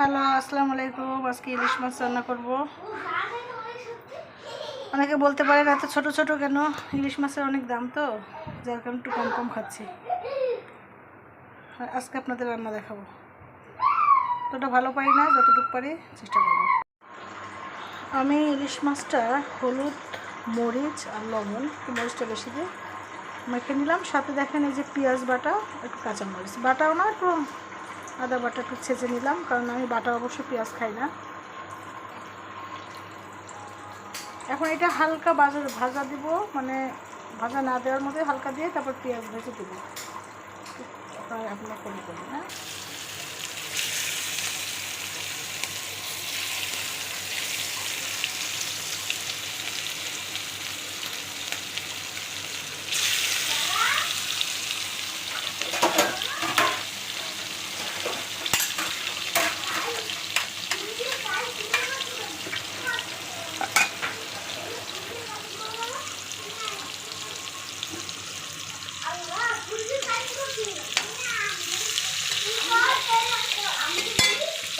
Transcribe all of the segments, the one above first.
Hello, আসসালামু আলাইকুম। আজকে ইলিশ মাছ রান্না করব। অনেকে বলতে পারেন, এত ছোট ছোট কেন? ইলিশ মাছের অনেক দাম তো, যার কারণে একটু কম কম খাচ্ছি। আজকে আপনাদের রান্না দেখাবো। ততটা ভালো পারি না, যতটুকু পারি চেষ্টা করব। আমি ইলিশ মাছটা হলুদ, মরিচ আর লবণ, একটু মরিচটা বেশি দিয়ে মেখে নিলাম। সাথে দেখেন এই যে পেঁয়াজ বাটা, একটু কাঁচামরিচ। বাটাও না, একটু আদা বাটা একটু ছেঁচে নিলাম, কারণ আমি বাটা অবশ্য পেঁয়াজ খাই না। এখন এটা হালকা বাজার ভাজা দিব মানে ভাজা না দেওয়ার মধ্যে হালকা দিয়ে তারপর পেঁয়াজ ভেজে দেবো। আপনার করে করবেন হ্যাঁ?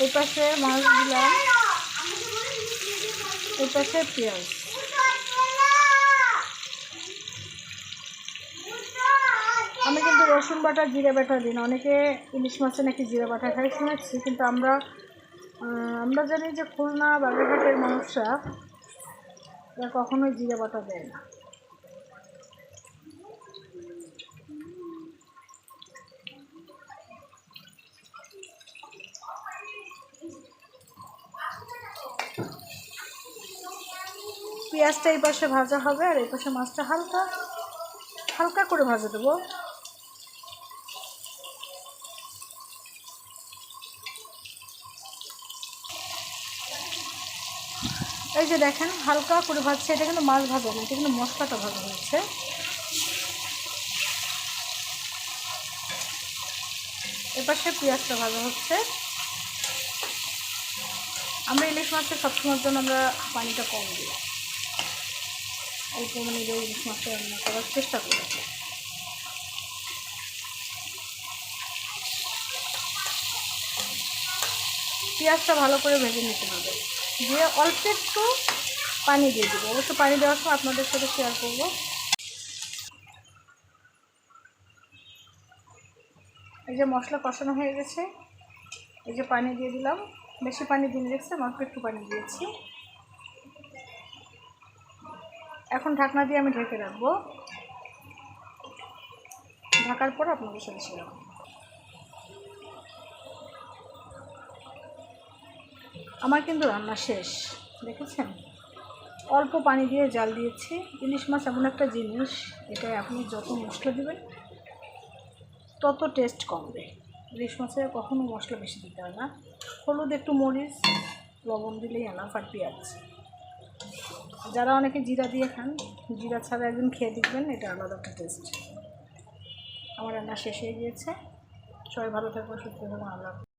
এই পাশে মাছ দিলাম এই পাশে পেঁয়াজ। আমি কিন্তু রসুন বাটা, জিরে বাটা দিন অনেকে ইলিশ মাছে নাকি জিরে বাটা খাই শুনেছি। কিন্তু আমরা আমরা জানি যে খুলনা বাগেরহাটের মানুষরা কখনোই জিরে বাটা দেয় না। পেঁয়াজটা এই পাশে ভাজা হবে আর এই পাশে মাছটা হালকা হালকা করে ভাজা দেবো। এই যে দেখেন, হালকা করে ভাজছে। এটা কিন্তু মাছ ভাজা না, এটা কিন্তু মশলাটা ভাজা হয়েছে। এপাশে পেঁয়াজটা ভাজা হচ্ছে। আমরা ইলিশ মাছটা সবসময়ের জন্য আমরা পানিটা কম দিই। অল্প মানে দিয়ে ইলিশ মাছটা রান্না করার চেষ্টা করি। পেঁয়াজটা ভালো করে ভেজে নিতে হবে। দিয়ে অল্প একটু পানি দিয়ে দেবো। অবশ্য পানি দেওয়ার সময় আপনাদের সাথে শেয়ার করব। এই যে মশলা কষানো হয়ে গেছে। এই যে পানি দিয়ে দিলাম। বেশি পানি দিয়ে দেখছে অল্প একটু পানি দিয়েছি। এখন ঢাকনা দিয়ে আমি ঢেকে রাখব। ঢাকার পর আপনাদের সাথে শেয়ার আমার কিন্তু রান্না শেষ, দেখেছেন? অল্প পানি দিয়ে জাল দিয়েছি। ইলিশ মাছ এমন একটা জিনিস, এটা আপনি যত মশলা দেবেন, তত টেস্ট কমবে। ইলিশ মাছে কখনো মশলা বেশি দিতে হয় না। হলুদ একটু মরিচ, লবণ দিলেই আনাফ আর পেঁয়াজ। যারা অনেকে জিরা দিয়ে খান, জিরা ছাড়া একদিন খেয়ে দেখবেন, এটা আলাদা একটা টেস্ট আমার রান্না শেষ হয়ে গিয়েছে সবাই ভালো থাকবেন, সুস্থ থাকবেন।